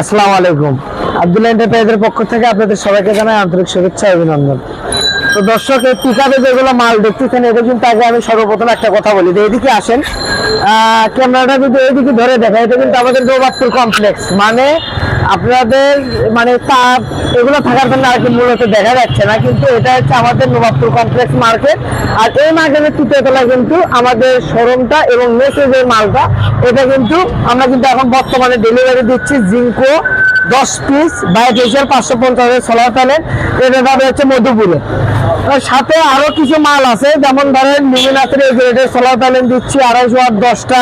আসসালামু আলাইকুম। আব্দুল্লাহ এন্টারপ্রাইজের পক্ষ থেকে আপনাদের সবাইকে জানাই আন্তরিক শুভেচ্ছা অভিনন্দন। তো দর্শক, এই পিকআপে যেগুলো মাল দেখতেছেন এটা কিন্তু আগে আমি সর্বপ্রথম একটা কথা বলি। যে এদিকে আসেন ক্যামেরাটা কিন্তু এইদিকে ধরে দেখা এটা কিন্তু আমাদের গৌবাপুর কমপ্লেক্স মানে আপনাদের মানে তাপ এগুলো থাকার জন্য আর কি মূলত দেখা যাচ্ছে না, কিন্তু এটা হচ্ছে আমাদের নবাবপুর কমপ্লেক্স মার্কেট আর এই মার্কেটের তৃতীয় তলায় কিন্তু আমাদের শোরুমটা এবং মেসেজের মালটা, এটা কিন্তু আমরা কিন্তু এখন বর্তমানে ডেলিভারি দিচ্ছি জিঙ্কো দশ পিস বাইশ হাজার পাঁচশো পঞ্চাশ সোলার প্যানেল এটা যাবে হচ্ছে মধুপুরে। সাথে আরও কিছু মাল আছে, যেমন ধরেন মিমিনাথের এই সোলার প্যানেল দিচ্ছি, আড়াইশো আট দশটা,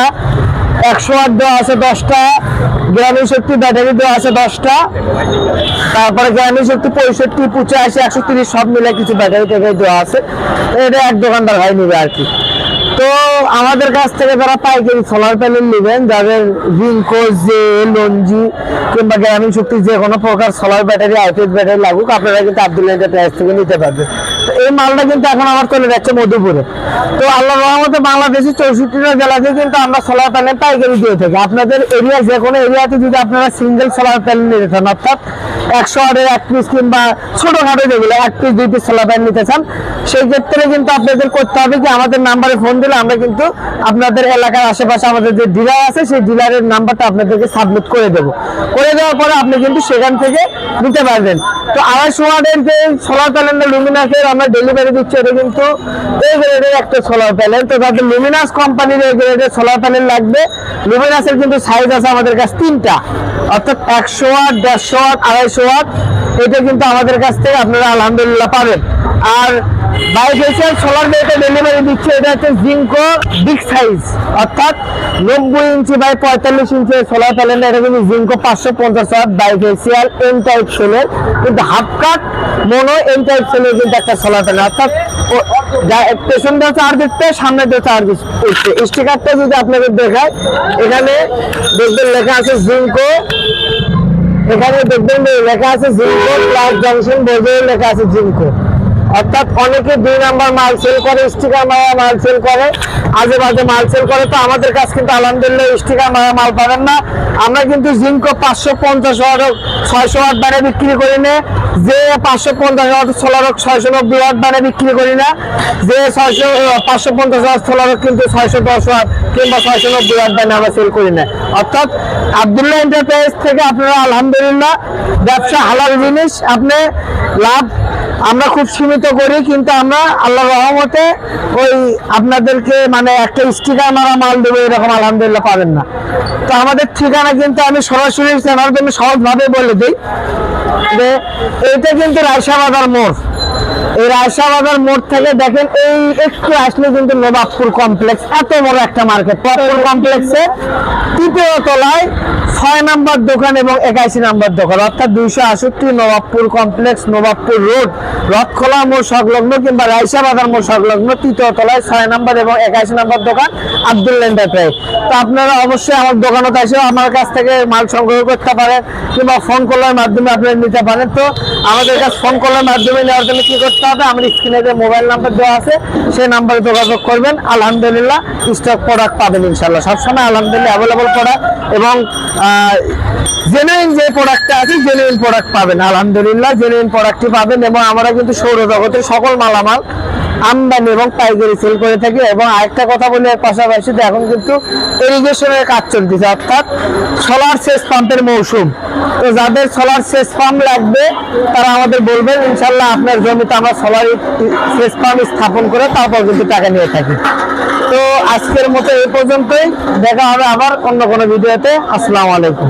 একশো আট দেওয়া আছে দশটা গ্রামীণ শক্তি ব্যাটারি দেওয়া আছে দশটা, তারপরে গ্রামীণ শক্তি পঁয়ষট্টি, পঁচাশি, একশো তিরিশ সব মিলে কিছু ব্যাটারি ট্যাটারি দেওয়া আছে। এটা এক দোকানদার ভাই নিবে আর কি। তো আমাদের কাছ থেকে যারা পাইকারি সোলার প্যানেল নেবেন, যাদের রিঙ্কো জে লঞ্জি কিংবা গ্রামীণ শক্তি যে কোনো প্রকার সোলার ব্যাটারি আইপিএস ব্যাটারি লাগুক, আপনারা কিন্তু আব্দুল থেকে নিতে পারবেন। এই মালটা কিন্তু এখন আমার চলে যাচ্ছে মধুপুরে। তো আল্লাহ রহমতে বাংলাদেশের চৌষট্টিটা জেলাতে কিন্তু আমরা সোলার প্যানেল পাইকারি দিয়ে থাকি। আপনাদের এরিয়া যে কোনো এরিয়াতে যদি আপনারা সিঙ্গেল সোলার প্যানেল নিতে চান, অর্থাৎ একশো আটের এক পিস কিংবা ছোটোখাটো যেগুলো, এক পিস দুই পিস সোলার প্যানেল নিতে চান, সেই ক্ষেত্রে কিন্তু আপনাদের করতে হবে কি, আমাদের নাম্বারে ফোন দিলে আমরা কিন্তু আপনাদের এলাকার আশেপাশে আমাদের যে ডিলার আছে, সেই ডিলারের নাম্বারটা আপনাদেরকে সাবমিট করে দেবো। করে দেওয়ার পরে আপনি কিন্তু সেখান থেকে নিতে পারবেন। তো আড়াইশো ওয়াটের যে সোলার প্যানেলটা লুমিনাসের আমরা ডেলিভারি দিচ্ছে, এটা কিন্তু এই গ্রেডের একটা সোলার প্যানেল তো তাদের লুমিনাস কোম্পানির এই গ্রেডের সোলার প্যানেল লাগবে লুমিনাসের কিন্তু সাইজ আছে আমাদের কাছে তিনটা। অর্থাৎ একশো ওয়াট, দেড়শো ওয়াট, আড়াইশো ওয়াট, এটা কিন্তু আমাদের কাছ থেকে আপনারা আলহামদুলিল্লাহ পাবেন। আর বাইফেশিয়াল সোলার যেটা ডেলিভারি দিচ্ছে এটা হচ্ছে জিঙ্কো বিগ সাইজ অর্থাৎ নব্বই ইঞ্চি বাই পঁয়তাল্লিশ ইঞ্চি সোলার প্যানেল এটা কিন্তু জিঙ্কো পাঁচশো পঞ্চাশ ওয়াট বাইফেশিয়াল এন টাইপ সেলের কিন্তু half cut mono N type সেলের কিন্তু একটা সোলার প্যানেল অর্থাৎ ও- যা- পেছন চার্জ দিচ্ছে সামনে দিয়ে চার্জ দিচ্ছে স্টিকারটা যদি আপনাদের দেখায় এখানে দেখবেন লেখা আছে জিঙ্কো এখানে দেখবেন লেখা আছে জিঙ্কো প্লাস জংশন বোঝে লেখা আছে জিঙ্কো অর্থাৎ অনেকে দুই নাম্বার মাল সেল করে স্টিকার মায়া মাল সেল করে আজে বাজে মাল সেল করে। তো আমাদের কাছে কিন্তু আলহামদুলিল্লাহ স্টিকার মায়া মাল পাবেন না। আমরা কিন্তু জিঙ্কো পাঁচশো পঞ্চাশ ওয়াট ছয়শো ওয়াট বারে বিক্রি করি না। যে পাঁচশো পঞ্চাশ ওয়াট সোলার ছয়শো নব্বই ওয়াট বারে বিক্রি করি না। যে ছয়শো পাঁচশো পঞ্চাশ ওয়াট সোলার কিন্তু ছয়শো দশ ওয়াট কিংবা ছয়শো নব্বই ওয়াট বারে আমরা সেল করি না। অর্থাৎ আবদুল্লাহ এন্টারপ্রাইজ থেকে আপনারা আলহামদুলিল্লাহ, ব্যবসা হালাল জিনিস, আপনি লাভ আমরা খুব সীমিত করি, কিন্তু আমরা আল্লাহ রহমতে ওই আপনাদেরকে মানে একটা স্টিকার মারা মাল দেবে, এরকম আলহামদুলিল্লাহ পাবেন না। তো আমাদের ঠিকানা কিন্তু আমি সরাসরি চেনার জন্য সহজভাবে বলে দিই যে এইটা কিন্তু রায়সাবাজার মোড়। এই রায়সাবাজার মোড় থেকে দেখেন, এই একটু আসলে কিন্তু নবাবপুর কমপ্লেক্স এত বড় একটা মার্কেট নবাবপুর কমপ্লেক্সে তৃতীয় তলায় ছয় নাম্বার দোকান এবং একাশি নাম্বার দোকান, অর্থাৎ দুইশো আষট্টি নবাবপুর কমপ্লেক্স নবাবপুর রোড রথখোলা মোড় সংলগ্ন কিংবা রাইসা বাজার মোড় সংলগ্ন তৃতীয় তলায় ছয় নাম্বার এবং একাশি নাম্বার দোকান আব্দুল এন্টারপ্রাইজ তো আপনারা অবশ্যই আমার দোকানত এসেও আমার কাছ থেকে মাল সংগ্রহ করতে পারেন কিংবা ফোন কলের মাধ্যমে আপনারা নিতে পারেন। তো আমাদের কাছে ফোন কলের মাধ্যমে নেওয়ার জন্য কি করতে হবে। আমার স্ক্রিনে যে মোবাইল নাম্বার দেওয়া আছে, সেই নাম্বারে যোগাযোগ করবেন। আলহামদুলিল্লাহ স্টক প্রোডাক্ট পাবেন ইনশাল্লাহ সবসময় আলহামদুলিল্লাহ অ্যাভেলেবল প্রোডাক্ট এবং জেনুইন যে প্রোডাক্টটা আছে জেনুইন প্রোডাক্ট পাবেন। আলহামদুলিল্লাহ জেনুইন প্রোডাক্টটি পাবেন এবং আমরা কিন্তু সৌরজগতের সকল মালামাল আমদানি এবং পাইকারি সেল করে থাকি এবং আরেকটা কথা বলি, এর পাশাপাশি এখন কিন্তু ইরিগেশনের কাজ চলতেছে। অর্থাৎ সোলার সেচ পাম্পের মৌসুম। তো যাদের সোলার সেচ পাম্প লাগবে, তারা আমাদের বলবেন ইনশাল্লাহ আপনার জমিতে আমরা সোলার সেচ পাম্প স্থাপন করে তারপর কিন্তু টাকা নিয়ে থাকি। তো আজকের মতো এই পর্যন্তই। দেখা হবে আবার অন্য কোনো ভিডিওতে। আসসালামু আলাইকুম।